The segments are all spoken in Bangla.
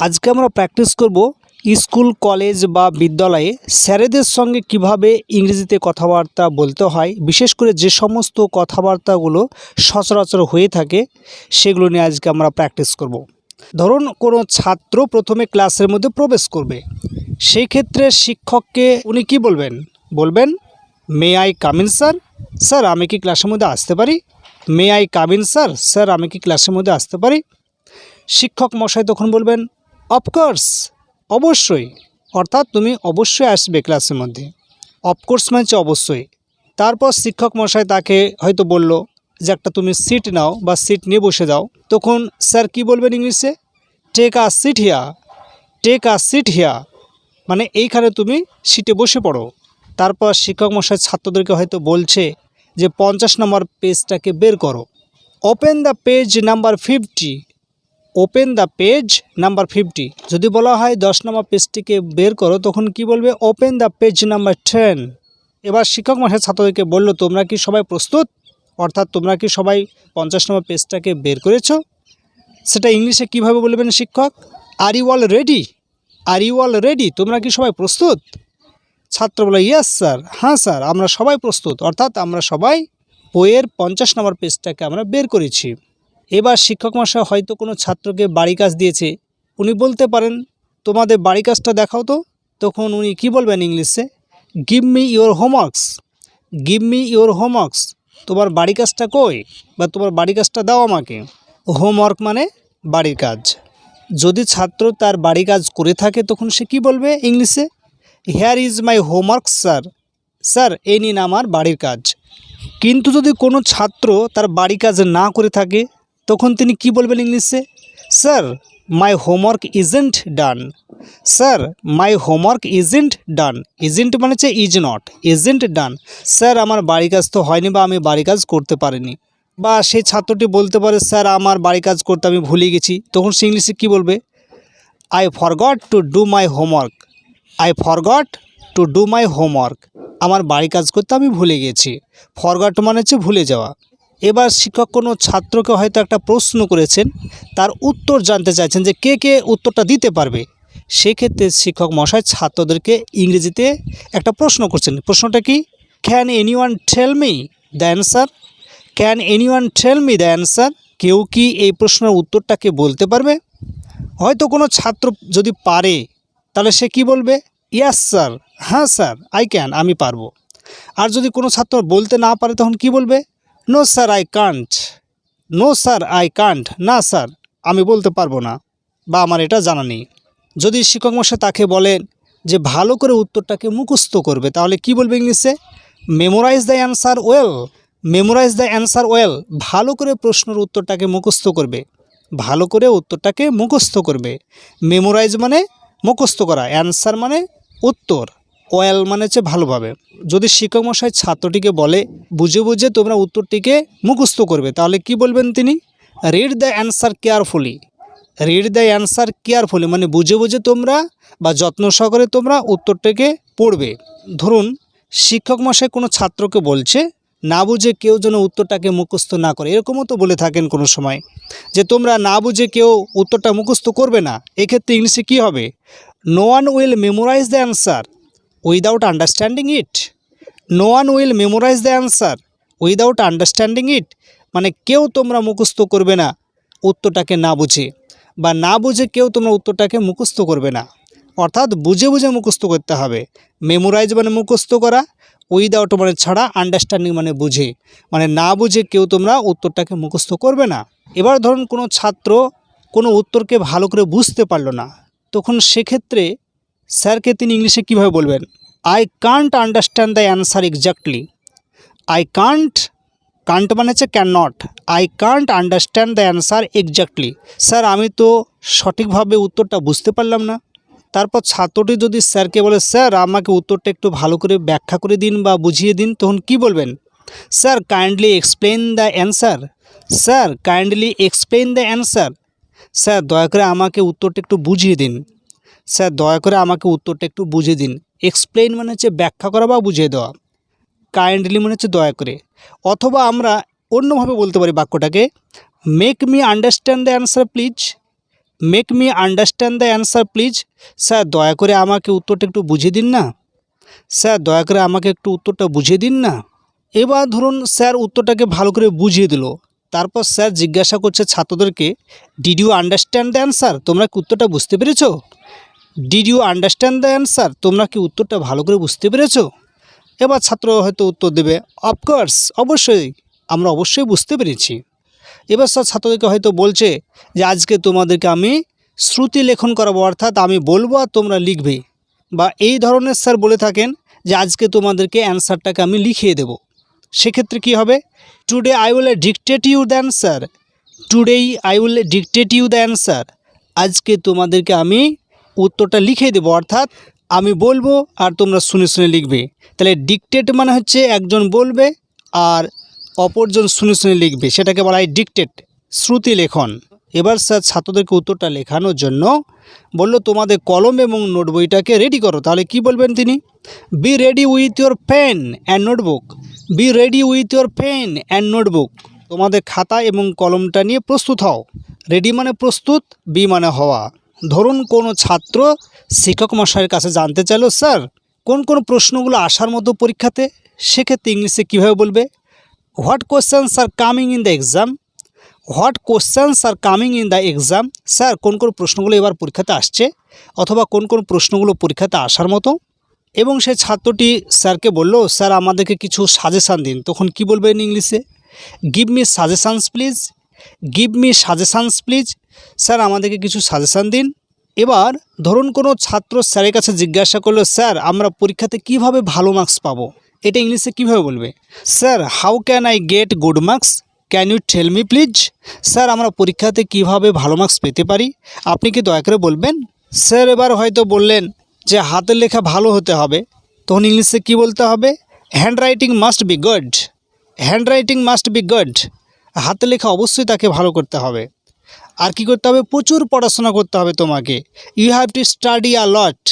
আজকে আমরা প্র্যাকটিস করব স্কুল কলেজ বা বিদ্যালয়ে স্যারেদের সঙ্গে কীভাবে ইংরেজিতে কথাবার্তা বলতে হয়। বিশেষ করে যে সমস্ত কথাবার্তাগুলো সচরাচর হয়ে থাকে, সেগুলো নিয়ে আজকে আমরা প্র্যাকটিস করব। ধরুন কোনো ছাত্র প্রথমে ক্লাসের মধ্যে প্রবেশ করবে। সেই ক্ষেত্রে শিক্ষককে উনি কি বলবেন? বলবেন may I come in sir sir আমি কি ক্লাসের মধ্যে আসতে পারি? May I come in sir sir আমি কি ক্লাসের মধ্যে আসতে পারি? শিক্ষক মশাই তখন বলবেন অফকোর্স অবশ্যই। অর্থাৎ তুমি অবশ্যই আসবে ক্লাসের মধ্যে। অফকোর্স মানে হচ্ছে অবশ্যই। তারপর শিক্ষক মশাই তাকে হয়তো বলল যে একটা তুমি সিট নাও বা সিট নিয়ে বসে দাও তখন স্যার কি বলবেন ইংলিশে? Take a seat here take a seat here মানে এইখানে তুমি সিটে বসে পড়ো। তারপর শিক্ষক মশাই ছাত্রদেরকে হয়তো বলছে যে পঞ্চাশ নম্বর পেজটাকে বের করো। Open the page number fifty open the page number fifty. যদি বলা হয় দশ নম্বর পেজটিকে বের করো, তখন কি বলবে? Open the page number ten. এবার শিক্ষক মশাই ছাত্রদেরকে বলল, তোমরা কি সবাই প্রস্তুত? অর্থাৎ তোমরা কি সবাই পঞ্চাশ নম্বর পেজটাকে বের করেছ? সেটা ইংলিশে কীভাবে বলবেন শিক্ষক? Are you all ready are you all ready তোমরা কি সবাই প্রস্তুত? ছাত্র বলে ইয়েস স্যার হ্যাঁ স্যার আমরা সবাই প্রস্তুত। অর্থাৎ আমরা সবাই বইয়ের পঞ্চাশ নম্বর পেজটাকে আমরা বের করেছি। এবার শিক্ষক মশাই হয়তো কোনো ছাত্রকে বাড়ি কাজ দিয়েছে। উনি বলতে পারেন, তোমাদের বাড়ি কাজটা দেখাও তো। তখন উনি কি বলবেন ইংলিশে? Give me your homeworks give me your homeworks তোমার বাড়ি কাজটা কই বা তোমার বাড়ি কাজটা দাও আমাকে। হোমওয়ার্ক মানে বাড়ির কাজ। যদি ছাত্র তার বাড়ি কাজ করে থাকে, তখন সে কি বলবে ইংলিশে? Here is my homework sir sir, এই নিন আমার বাড়ির কাজ। কিন্তু যদি কোনো ছাত্র তার বাড়ি কাজ না করে থাকে তখন তিনি কি বলবেন ইংলিশে? Sir, my homework isn't done. Sir, my homework isn't done. Isn't মানে হচ্ছে is not, isn't done. Sir, আমার বাড়ি কাজ তো হয়নি বা আমি বাড়ি কাজ করতে পারিনি। বা সেই ছাত্রটি বলতে পারে, স্যার, আমার বাড়ি কাজ করতে আমি ভুলে গেছি। তখন সে ইংলিশে কী বলবে? I forgot to do my homework. I forgot to do my homework. আমার বাড়ি কাজ করতে আমি ভুলে গেছি। ফরগট মানে হচ্ছে ভুলে যাওয়া। এবার শিক্ষক কোনো ছাত্রকে হয়তো একটা প্রশ্ন করেছেন, তার উত্তর জানতে চাইছেন যে কে কে উত্তরটা দিতে পারবে। সেক্ষেত্রে শিক্ষক মশাই ছাত্রদেরকে ইংরেজিতে একটা প্রশ্ন করছেন। প্রশ্নটা কি? Can anyone tell me the answer can anyone tell me the answer কেউ কি এই প্রশ্নের উত্তরটাকে বলতে পারবে? হয়তো কোনো ছাত্র যদি পারে, তাহলে সে কি বলবে? ইয়াস স্যার হ্যাঁ স্যার আই ক্যান আমি পারব। আর যদি কোনো ছাত্র বলতে না পারে, তখন কি বলবে? No sir I can't no sir I can't না স্যার আমি বলতে পারব না, বা আমার এটা জানা নেই। যদি শিক্ষক মশাই তাকে বলেন যে ভালো করে উত্তরটাকে মুখস্থ করবে, তাহলে কি বলবে ইংলিশে? Memorise the answer well memorise the answer well ভালো করে প্রশ্নের উত্তরটাকে মুখস্থ করবে। ভালো করে উত্তরটাকে মুখস্থ করবে। মেমোরাইজ মানে মুখস্থ করা অ্যান্সার মানে উত্তর। ওয়েল মানে হচ্ছে ভালোভাবে। যদি শিক্ষক মশাই ছাত্রটিকে বলে, বুঝে বুঝে তোমরা উত্তরটিকে মুখস্থ করবে তাহলে কি বলবেন তিনি? Read the answer carefully read the answer carefully মানে বুঝে বুঝে তোমরা বা যত্ন সহকারে তোমরা উত্তরটাকে পড়বে। ধরুন শিক্ষক মশাই কোনো ছাত্রকে বলছে, না বুঝে কেউ যেন উত্তরটাকে মুখস্থ না করে এরকমও তো বলে থাকেন কোনো সময়, যে তোমরা না বুঝে কেউ উত্তরটা মুখস্থ করবে না। এক্ষেত্রে ইংলিশে কী হবে? No one will memorise the answer without understanding it no one will memorise the answer without understanding it মানে কেউ তোমরা মুখস্থ করবে না উত্তরটাকে না বুঝে বা না বুঝে কেউ তোমরা উত্তরটাকে মুখস্থ করবে না। অর্থাৎ বুঝে বুঝে মুখস্থ করতে হবে। মেমোরাইজ মানে মুখস্থ করা উইদাউট মানে ছাড়া আন্ডারস্ট্যান্ডিং মানে বুঝে। মানে না বুঝে কেউ তোমরা উত্তরটাকে মুখস্থ করবে না। এবার ধরুন কোনো ছাত্র কোনো উত্তরকে ভালো করে বুঝতে পারল না। তখন সেক্ষেত্রে স্যারকে তিনি ইংলিশে কীভাবে বলবেন? I can't understand the answer exactly I can't can't মানে হচ্ছে can not I can't understand the answer exactly sir, আমি তো সঠিকভাবে উত্তরটা বুঝতে পারলাম না। তারপর ছাত্রটি যদি স্যারকে বলে, স্যার, আমাকে উত্তরটা একটু ভালো করে ব্যাখ্যা করে দিন বা বুঝিয়ে দিন, তখন কি বলবেন? Sir kindly explain the answer sir kindly explain the answer sir, দয়া করে আমাকে উত্তরটা একটু বুঝিয়ে দিন। স্যার, দয়া করে আমাকে উত্তরটা একটু বুঝিয়ে দিন। এক্সপ্লেন মানে হচ্ছে ব্যাখ্যা করা বা বুঝিয়ে দেওয়া। কাইন্ডলি মানে হচ্ছে দয়া করে। অথবা আমরা অন্যভাবে বলতে পারি বাক্যটাকে। Make me understand the answer please make me understand the answer please sir, দয়া করে আমাকে উত্তরটা একটু বুঝিয়ে দিন না। স্যার, দয়া করে আমাকে একটু উত্তরটা বুঝিয়ে দিন না। এবার ধরুন স্যার উত্তরটাকে ভালো করে বুঝিয়ে দিল। তারপর স্যার জিজ্ঞাসা করছে ছাত্রদেরকে did you understand the answer তোমরা উত্তরটা বুঝতে পেরেছ? Did you understand the answer তোমরা কি উত্তরটা ভালো করে বুঝতে পেরেছ? এবার ছাত্র হয়তো উত্তর দেবে অফকোর্স অবশ্যই, আমরা অবশ্যই বুঝতে পেরেছি। এবার স্যার ছাত্রদেরকে হয়তো বলছে যে, আজকে তোমাদেরকে আমি শ্রুতি লেখন করাবো, অর্থাৎ আমি বলব আর তোমরা লিখবে। বা এই ধরনের স্যার বলে থাকেন যে, আজকে তোমাদেরকে অ্যান্সারটাকে আমি লিখিয়ে দেব। সেক্ষেত্রে কি হবে? Today I will dictate you the answer today I will dictate you the answer আজকে তোমাদেরকে আমি উত্তরটা লিখে দেবো, অর্থাৎ আমি বলব আর তোমরা শুনে শুনে লিখবে। তাহলে ডিকটেট মানে হচ্ছে একজন বলবে আর অপরজন শুনে শুনে লিখবে, সেটাকে বলা হয় ডিকটেট শ্রুতি লেখন। এবার স্যার ছাত্রদেরকে উত্তরটা লেখানোর জন্য বলল, তোমাদের কলম এবং নোট বইটাকে রেডি করো। তাহলে কি বলবেন তিনি? Be ready with your pen and notebook be ready with your pen and notebook তোমাদের খাতা এবং কলমটা নিয়ে প্রস্তুত হও। রেডি মানে প্রস্তুত বি মানে হওয়া। ধরুন কোনো ছাত্র শিক্ষক মশাইয়ের কাছে জানতে চাইলো, স্যার, কোন কোন প্রশ্নগুলো আসার মতো পরীক্ষাতে? সেক্ষেত্রে ইংলিশে কীভাবে বলবে? What questions are coming in the exam what questions are coming in the exam sir, কোন কোন প্রশ্নগুলো এবার পরীক্ষাতে আসছে? অথবা কোন কোন প্রশ্নগুলো পরীক্ষাতে আসার মতো? এবং সে ছাত্রটি স্যারকে বলল, স্যার, আমাদেরকে কিছু সাজেশান দিন। তখন কি বলবেন ইংলিশে? Give me suggestions please give me suggestions please sir আমাদেরকে কিছু সাজেশান দিন। এবার ধরুন কোনো ছাত্র স্যারের কাছে জিজ্ঞাসা করল স্যার আমরা পরীক্ষাতে কীভাবে ভালো মার্কস পাবো? এটা ইংলিশে কীভাবে বলবে? Sir how can I get good marks can you tell me please sir আমরা পরীক্ষাতে কীভাবে ভালো মার্কস পেতে পারি? আপনি কি দয়া করে বলবেন? স্যার এবার হয়তো বললেন যে, হাতের লেখা ভালো হতে হবে। তখন ইংলিশে কি বলতে হবে? Handwriting must be good handwriting must be good হাতের লেখা অবশ্যই তাকে ভালো করতে হবে। আর কি করতে হবে? প্রচুর পড়াশোনা করতে হবে তোমাকে। You have to study a lot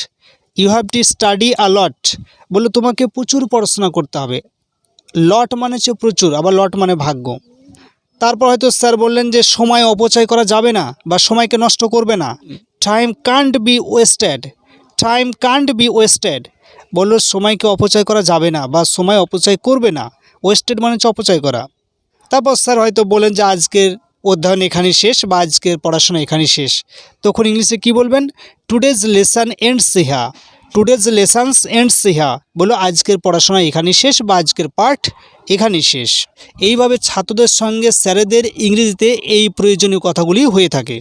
you have to study a lot বলে তোমাকে প্রচুর পড়াশোনা করতে হবে। লট মানে হচ্ছে প্রচুর, আবার লট মানে ভাগ্য। তারপর হয়তো স্যার বললেন যে সময় অপচয় করা যাবে না বা সময়কে নষ্ট করবে না। Time can't be wasted time can't be wasted বলল, সময়কে অপচয় করা যাবে না বা সময় অপচয় করবে না। ওয়েস্টেড মানে হচ্ছে অপচয় করা। তারপর স্যার হয়তো বলেন যে আজকের অধ্যয়ন এখানেই শেষ বা আজকের পড়াশোনা এখানেই শেষ। তখন ইংলিশে কি বলবেন? টুডেজ লেসান এন্ড সিহা টুডেজ লেসানস এন্ড সিহা বলো, আজকের পড়াশোনা এখানেই শেষ বা আজকের পাঠ এখানেই শেষ। এইভাবে ছাত্রদের সঙ্গে স্যারেদের ইংরেজিতে এই প্রয়োজনীয় কথাগুলি হয়ে থাকে।